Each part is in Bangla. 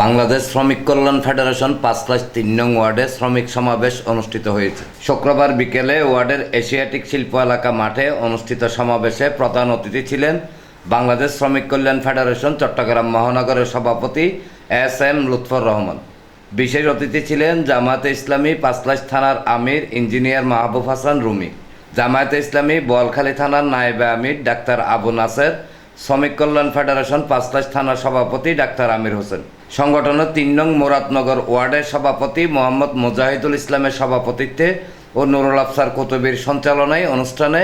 বাংলাদেশ শ্রমিক কল্যাণ ফেডারেশন পাঁচ প্লাস তিন নং ওয়ার্ডে শ্রমিক সমাবেশ অনুষ্ঠিত হয়েছে। শুক্রবার বিকেলে ওয়ার্ডের এশিয়াটিক শিল্প এলাকা মাঠে অনুষ্ঠিত সমাবেশে প্রধান অতিথি ছিলেন বাংলাদেশ শ্রমিক কল্যাণ ফেডারেশন চট্টগ্রাম মহানগরের সভাপতি এস এম লুৎফর রহমান। বিশেষ অতিথি ছিলেন জামায়াতে ইসলামী পাঁচলাশ থানার আমির ইঞ্জিনিয়ার মাহবুব হাসান রুমি, জামায়াতে ইসলামী বোয়ালখালী থানার নায়েবে আমির ডাক্তার আবু নাসের শ্রমিক কল্যাণ ফেডারেশন পাঁচলাশ থানার সভাপতি ডাক্তার আমির হোসেন। সংগঠনের তিন নং মুরাদনগর ওয়ার্ডের সভাপতি মোহাম্মদ মুজাহিদুল ইসলামের সভাপতিত্বে ও নুরুল আফসার কুতুবির সঞ্চালনায় অনুষ্ঠানে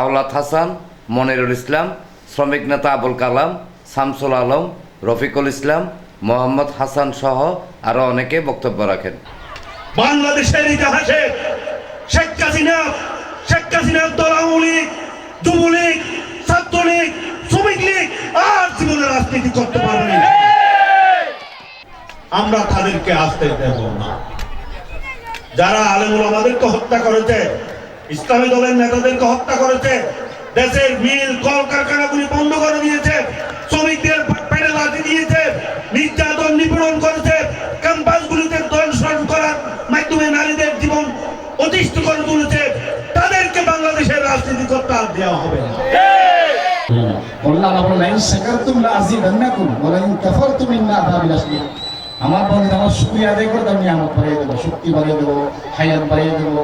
আওলাদ হাসান, মনিরুল ইসলাম, শ্রমিক নেতা আবুল কালাম, শামসুল আলম, রফিকুল ইসলাম, মোহাম্মদ হাসান সহ আরও অনেকে বক্তব্য রাখেন। বাংলাদেশের ইতিহাসে শেখ হাসিনা শেখ হাসিনার দল আওয়ামী লীগ যুবলীগ ছাত্রলীগ শ্রমিক লীগ আর জীবনে রাজনীতি করতে পারেনি। আমরা তাদেরকে আসতে দেব না। যারা আলেমুল আমাদেরকে হত্যা করেছে, ইসলামী দলের নেতাদেরকে হত্যা করেছে, দেশের মিল কলকারখানাগুলি বন্ধ করে দিয়েছে, শ্রমিকদের পেটে লাঠি দিয়েছে, নির্যাতন নিপীড়ন করেছে, ক্যাম্পাসগুলিতে দর্শন করার মাধ্যমে নারীদের জীবন অতিষ্ঠ করে তুলেছে, তাদেরকে বাংলাদেশের রাজনীতি করতে আর দেওয়া হবে না। আল্লাহ বলেন লাইন শাকারতুম লা আযীদান্নাকুম ওয়া লাইন কাফারতুম ইন্না আযাবি আমার বন্ধু আমার শুকরিয়া আদায় করে আমি নিয়ামত বাড়িয়ে দেবো, শক্তি বাড়িয়ে দেবো, হায়াত বাড়িয়ে দেবো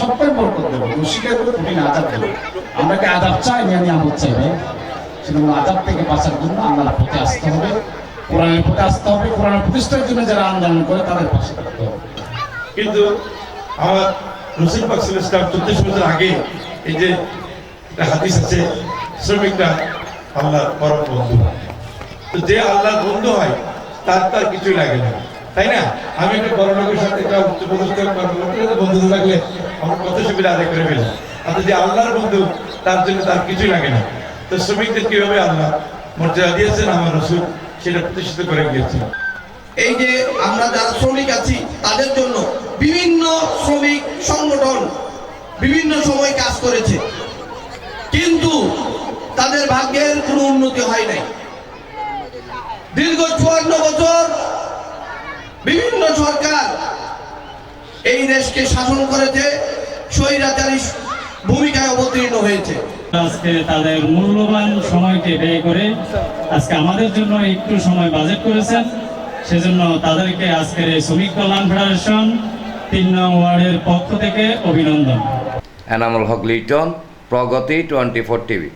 সবটাই বরকত দেবো স্বীকার করে কঠিন আজাব দেবো। আমরা কি আজাব চাই না নিয়ামত চাই ভাই? সেজন্য আজাব থেকে বাঁচার জন্য আল্লাহর প্রতি আসতে হবে, কোরআনের প্রতি আসতে হবে, কোরআনের প্রতিষ্ঠার জন্য যারা আন্দোলন করে তাদের পাশে থাকতে কিন্তু আমার রসুল পাকসুল ইসলাম চব্বিশ বছর আগে এই যে হাদিস আছে, শ্রমিকরা আল্লাহর পরম বন্ধু। যে আল্লাহর বন্ধু হয়, তার তার কিছুই লাগে না। তাই না? আমি একটা বড় লোকের সাথে একটা উচ্চপদস্থ বড় লোকের সাথে বন্ধুত্ব থাকলে আমার কত সুবিধা আদায় করে ফেলে। আর যে আল্লাহর বন্ধু, তার জন্য তার কিছুই লাগে না। তো শ্রমিকদের কীভাবে আল্লাহ মর্যাদা দিয়েছেন, আমার রসুল সেটা প্রতিষ্ঠিত করে গিয়েছেন। এই যে আমরা যারা শ্রমিক আছি, তাদের জন্য বিভিন্ন শ্রমিক সংগঠন বিভিন্ন সময় কাজ করেছে। তাদের ভাগ্যের কোনো উন্নতি হয় নাই। দীর্ঘ চুয়ান্ন বছর বিভিন্ন সরকার এই দেশকে শাসন করেছে স্বৈরাচারী ভূমিকায় অবতীর্ণ হয়েছে। আজকে তাদের মূল্যবান সময়কে ব্যয় করে আজকে আমাদের জন্য একটু সময় বাজেট করেছেন। সেজন্য তাদেরকে আজকের এই শ্রমিক কল্যাণ ফেডারেশন তিন নং ওয়ার্ডের পক্ষ থেকে অভিনন্দন। Enamul Haque Liton Progoti twenty four TV.